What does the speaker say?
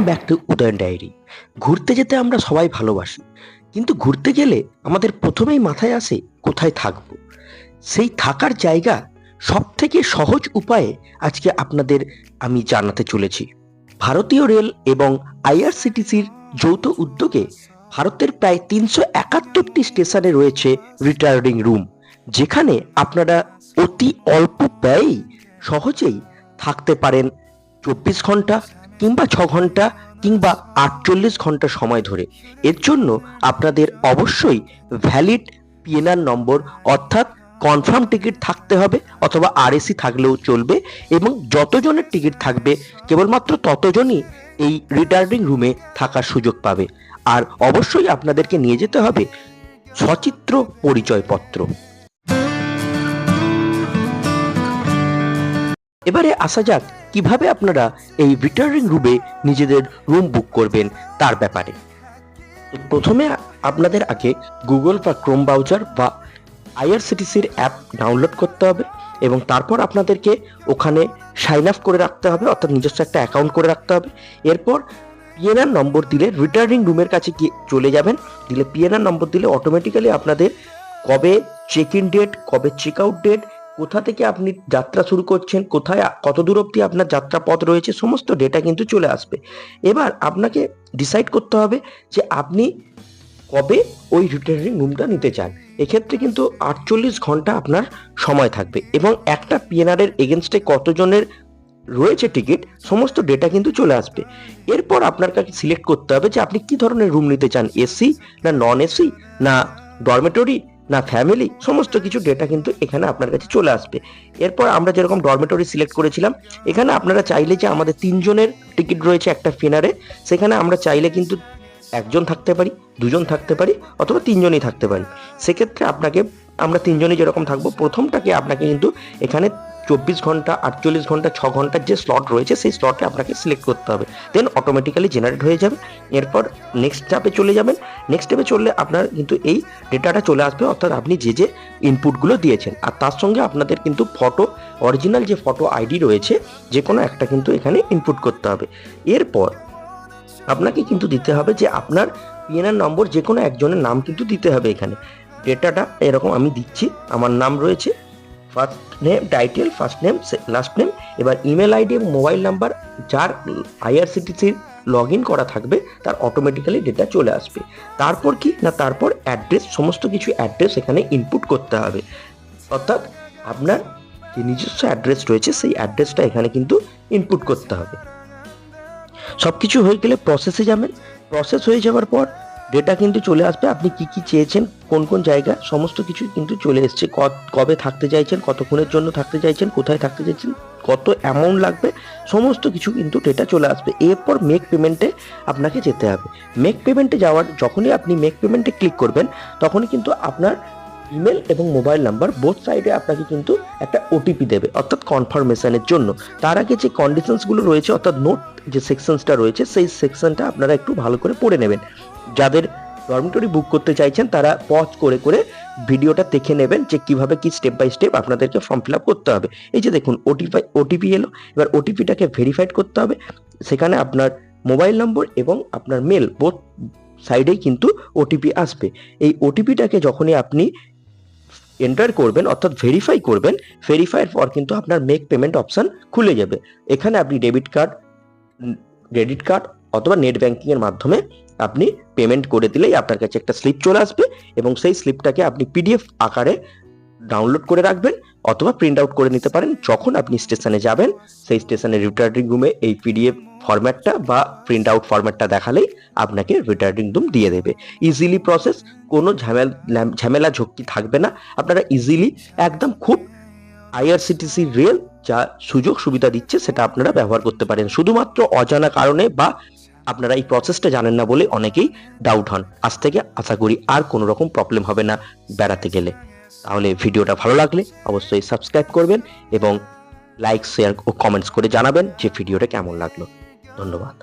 Welcome back to Udayan diary ঘুরতে যেতে আমরা সবাই ভালোবাসি, কিন্তু ঘুরতে গেলে আমাদের প্রথমেই মাথায় আসে কোথায় থাকব। সেই থাকার জায়গা সব থেকে সহজ উপায়ে আজকে আপনাদের আমি জানাতে চলেছি। ভারতীয় রেল এবং আইআরসিটিসির যৌথ উদ্যোগে ভারতের প্রায় তিনশো একাত্তরটি স্টেশনে রয়েছে রিটায়ারিং রুম যেখানে আপনারা অতি অল্প ব্যয়েই সহজেই থাকতে পারেন চব্বিশ ঘণ্টা কিংবা ছ ঘণ্টা কিংবা আটচল্লিশ ঘণ্টা সময় ধরে। এর জন্য আপনাদের অবশ্যই ভ্যালিড পিএনআর নম্বর অর্থাৎ কনফার্ম টিকিট থাকতে হবে অথবা আরএসি থাকলেও চলবে এবং যতজনের টিকিট থাকবে কেবলমাত্র ততজনই এই রিটার্নিং রুমে থাকার সুযোগ পাবে। আর অবশ্যই আপনাদেরকে নিয়ে যেতে হবে সচিত্র পরিচয়পত্র। এবারে আসা যাক কীভাবে আপনারা এই রিটার্নিং রুমে নিজেদের রুম বুক করবেন তার ব্যাপারে? প্রথমে আপনাদের আগে গুগল বা ক্রোম ব্রাউজার বা আইআরসিটিসির অ্যাপ ডাউনলোড করতে হবে এবং তারপর আপনাদেরকে ওখানে সাইন আপ করে রাখতে হবে, অর্থাৎ নিজস্ব একটা অ্যাকাউন্ট করে রাখতে হবে। এরপর পিএনআর নম্বর দিলে রিটার্নিং রুমের কাছে গিয়ে চলে যাবেন। দিলে পিএনআর নম্বর দিলে অটোমেটিক্যালি আপনাদের কবে চেক ইন ডেট কবে চেক আউট ডেট কোথা থেকে আপনি যাত্রা শুরু করছেন, কোথায়, কত দূর অবধি আপনার যাত্রা পথ রয়েছে, সমস্ত ডেটা কিন্তু চলে আসবে। এবার আপনাকে ডিসাইড করতে হবে যে আপনি কবে ওই রিটার্নিং রুমটা নিতে চান। এক্ষেত্রে কিন্তু আটচল্লিশ ঘণ্টা আপনার সময় থাকবে এবং একটা পিএনআর এর এগেনস্টে কতজনের রয়েছে টিকিট সমস্ত ডেটা কিন্তু চলে আসবে। এরপর আপনার কাছে সিলেক্ট করতে হবে যে আপনি কি ধরনের রুম নিতে চান এসি না নন এসি না ডরমেটরি না ফ্যামিলি সমস্ত কিছু ডেটা কিন্তু এখানে আপনার কাছে চলে আসবে। এরপর আমরা যেরকম ডরমেটরি সিলেক্ট করেছিলাম, এখানে আপনারা চাইলে যে আমাদের তিনজনের টিকিট রয়েছে একটা ফিনারে সেখানে আমরা চাইলে কিন্তু একজন থাকতে পারি, দুজন থাকতে পারি, অথবা তিনজনই থাকতে পারি। সেক্ষেত্রে আপনাকে, আমরা তিনজনই যেরকম থাকব, প্রথমটাকে আপনাকে কিন্তু এখানে চব্বিশ ঘণ্টা, আটচল্লিশ ঘণ্টা, ছ ঘণ্টার যে স্লট রয়েছে, সেই স্লটে আপনাকে সিলেক্ট করতে হবে। দেন অটোমেটিক্যালি জেনারেট হয়ে যাবে। এরপর নেক্সট স্টেপে চলে যাবেন। নেক্সট স্টেপে চললে আপনার কিন্তু এই ডেটাটা চলে আসবে, অর্থাৎ আপনি যে যে ইনপুটগুলো দিয়েছেন। আর তার সঙ্গে আপনাদের কিন্তু ফটো অরিজিনাল যে ফটো আইডি রয়েছে, যে কোনো একটা কিন্তু এখানে ইনপুট করতে হবে। এরপর আপনাকে কিন্তু দিতে হবে যে আপনার পিএনআর নম্বর যে কোনো একজনের নাম কিন্তু দিতে হবে এখানে। ডেটাটা এরকম আমি দিচ্ছি, আমার নাম রয়েছে first name title first name last name এবার ইমেল আইডি এবং মোবাইল নাম্বার যার আইআরসিটিসির লগ ইন করা থাকবে, তার অটোমেটিক্যালি ডেটা চলে আসবে। তারপর কি? না, তারপর অ্যাড্রেস সমস্ত কিছু অ্যাড্রেস এখানে ইনপুট করতে হবে। অর্থাৎ আপনার যে নিজস্ব অ্যাড্রেস রয়েছে, সেই অ্যাড্রেসটা এখানে কিন্তু ইনপুট করতে হবে। সব কিছু হয়ে গেলে প্রসেসে যাবেন। প্রসেস হয়ে যাওয়ার পর ডেটা কিন্তু চলে আসবে। আপনি কি কি চেয়েছেন, কোন কোন জায়গা, সমস্ত কিছু কিন্তু চলে এসছে। কবে থাকতে চাইছেন, কতক্ষণের জন্য থাকতে চাইছেন, কোথায় থাকতে চাইছেন, কত অ্যামাউন্ট লাগবে, সমস্ত কিছু কিন্তু ডেটা চলে আসবে। এরপর মেক পেমেন্টে আপনাকে যেতে হবে। মেক পেমেন্টে যাওয়ার, যখনই আপনি মেক পেমেন্টে ক্লিক করবেন, তখনই কিন্তু আপনার ইমেল এবং মোবাইল নাম্বার বোথ সাইডে আপনাকে কিন্তু একটা ওটিপি দেবে, অর্থাৎ কনফার্মেশনের জন্য। তার আগে যে কন্ডিশনসগুলো রয়েছে, অর্থাৎ নোট যে সেকশনসটা রয়েছে, সেই সেকশনটা আপনারা একটু ভালো করে পড়ে নেবেন। যাদের ডরমিটরি বুক করতে চাইছেন, তারা পজ করে করে ভিডিওটা দেখে নেবেন যে কীভাবে কি স্টেপ বাই স্টেপ আপনাদেরকে ফর্ম ফিল আপ করতে হবে। এই যে দেখুন ওটিপি ওটিপি এলো, এবার ওটিপিটাকে ভেরিফাইড করতে হবে। সেখানে আপনার মোবাইল নম্বর এবং আপনার মেল বোথ সাইডেই কিন্তু ওটিপি আসবে। এই ওটিপিটাকে যখনই আপনি এন্টার করবেন, অর্থাৎ ভেরিফাই করবেন ভেরিফাইয়ের পর কিন্তু আপনার মেক পেমেন্ট অপশান খুলে যাবে। এখানে আপনি ডেবিট কার্ড ক্রেডিট কার্ড অথবা নেট ব্যাংকিং এর মাধ্যমে আপনি পেমেন্ট করে দিলেই আপনার কাছে একটা স্লিপ চলে আসবে এবং সেই স্লিপটাকে আপনি পিডিএফ আকারে ডাউনলোড করে রাখবেন অথবা প্রিন্ট আউট করে নিতে পারেন। যখন আপনি স্টেশনে যাবেন, সেই স্টেশনের রিটার্নিং রুমে এই পিডিএফ ফরম্যাটটা বা প্রিন্ট আউট ফরম্যাটটা দেখালেই আপনাকে রিটার্নিং রুম দিয়ে দেবে। ইজিলি প্রসেস কোনো ঝামেলা ঝামেলা ঝক্কি থাকবে না। আপনারা ইজিলি একদম খুব আইআরসিটিসি রেল যা সুযোগ সুবিধা দিচ্ছে সেটা আপনারা ব্যবহার করতে পারেন। শুধুমাত্র অজানা কারণে বা আপনারা এই প্রসেসটা জানেন না বলে অনেকেই ডাউট হন। আজ থেকে আশা করি আর কোনো রকম প্রবলেম হবে না বেড়াতে গেলে। তাহলে ভিডিওটা ভালো লাগলে অবশ্যই সাবস্ক্রাইব করবেন এবং লাইক শেয়ার ও কমেন্টস করে জানাবেন যে ভিডিওটা কেমন লাগল। ধন্যবাদ।